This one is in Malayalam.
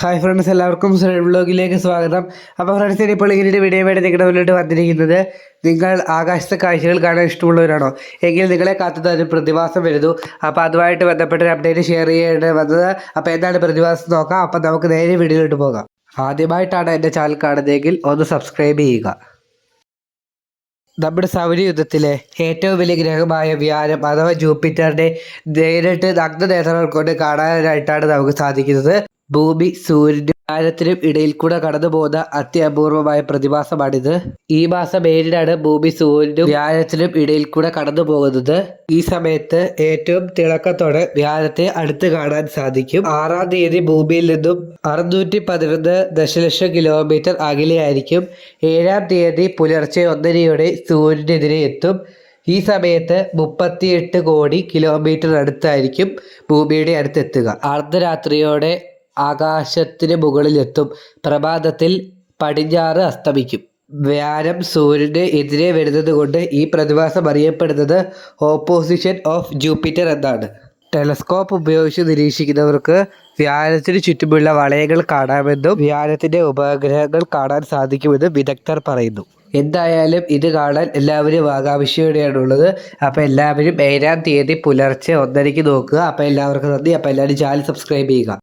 ഹായ് ഫ്രണ്ട്സ് എല്ലാവർക്കും ബ്ലോഗിലേക്ക് സ്വാഗതം. അപ്പോൾ ഫ്രണ്ട്സ് ഇപ്പോൾ ഇങ്ങനെ വീഡിയോ വേണ്ടി നിങ്ങളുടെ മുന്നിലോട്ട് വന്നിരിക്കുന്നത് നിങ്ങൾ ആകാശത്തെ കാഴ്ചകൾ കാണാൻ ഇഷ്ടമുള്ളവരാണോ? എങ്കിൽ നിങ്ങളെ കാത്തുന്ന ഒരു പ്രതിഭാസം വരുന്നു. അപ്പോൾ അതുമായിട്ട് ബന്ധപ്പെട്ട ഒരു അപ്ഡേറ്റ് ഷെയർ ചെയ്യേണ്ടി വന്നത്. അപ്പോൾ എന്താണ് പ്രതിഭാസം നോക്കാം. അപ്പോൾ നമുക്ക് നേരെ വീഡിയോയിലോട്ട് പോകാം. ആദ്യമായിട്ടാണ് എന്റെ ചാനൽ കാണുന്നതെങ്കിൽ ഒന്ന് സബ്സ്ക്രൈബ് ചെയ്യുക. നമ്മുടെ സൗരയുദ്ധത്തിലെ ഏറ്റവും വലിയ ഗ്രഹമായ വ്യാഴം അഥവാ ജൂപ്പിറ്ററിനെ നേരിട്ട് നഗ്നനേത്രങ്ങൾ കൊണ്ട് കാണാനായിട്ടാണ് നമുക്ക് സാധിക്കുന്നത്. ഭൂമി സൂര്യനും വ്യാഴത്തിനും ഇടയിൽ കൂടെ കടന്നു പോകുന്ന അത്യപൂർവമായ പ്രതിഭാസമാണിത്. ഈ മാസം ഏഴിനാണ് ഭൂമി സൂര്യനും വ്യാഴത്തിനും ഇടയിൽ കൂടെ കടന്നു പോകുന്നത്. ഈ സമയത്ത് ഏറ്റവും തിളക്കത്തോടെ വ്യാഴത്തെ അടുത്ത് കാണാൻ സാധിക്കും. ആറാം തീയതി ഭൂമിയിൽ നിന്നും അറുന്നൂറ്റി പതിനൊന്ന് ദശലക്ഷം കിലോമീറ്റർ അകലെയായിരിക്കും. ഏഴാം തീയതി പുലർച്ചെ ഒന്നരയോടെ സൂര്യനെതിരെ എത്തും. ഈ സമയത്ത് മുപ്പത്തിയെട്ട് കോടി കിലോമീറ്റർ അടുത്തായിരിക്കും ഭൂമിയുടെ അടുത്തെത്തുക. അർദ്ധരാത്രിയോടെ ആകാശത്തിന് മുകളിലെത്തും. പ്രഭാതത്തിൽ പടിഞ്ഞാറ് അസ്തമിക്കും. വ്യാഴം സൂര്യന് എതിരെ വരുന്നത് കൊണ്ട് ഈ പ്രതിഭാസം അറിയപ്പെടുന്നത് ഓപ്പോസിഷൻ ഓഫ് ജൂപ്പിറ്റർ എന്നാണ്. ടെലസ്കോപ്പ് ഉപയോഗിച്ച് നിരീക്ഷിക്കുന്നവർക്ക് വ്യാഴത്തിന് ചുറ്റുമുള്ള വളയങ്ങൾ കാണാമെന്നും വ്യാഴത്തിന്റെ ഉപഗ്രഹങ്ങൾ കാണാൻ സാധിക്കുമെന്നും വിദഗ്ധർ പറയുന്നു. എന്തായാലും ഇത് കാണാൻ എല്ലാവരും ആകാംക്ഷയോടെയാണുള്ളത്. അപ്പോൾ എല്ലാവരും ഏഴാം തീയതി പുലർച്ചെ ഒന്നരയ്ക്ക് നോക്കുക. അപ്പോൾ എല്ലാവർക്കും നന്ദി. അപ്പോൾ എല്ലാവരും ചാനൽ സബ്സ്ക്രൈബ് ചെയ്യുക.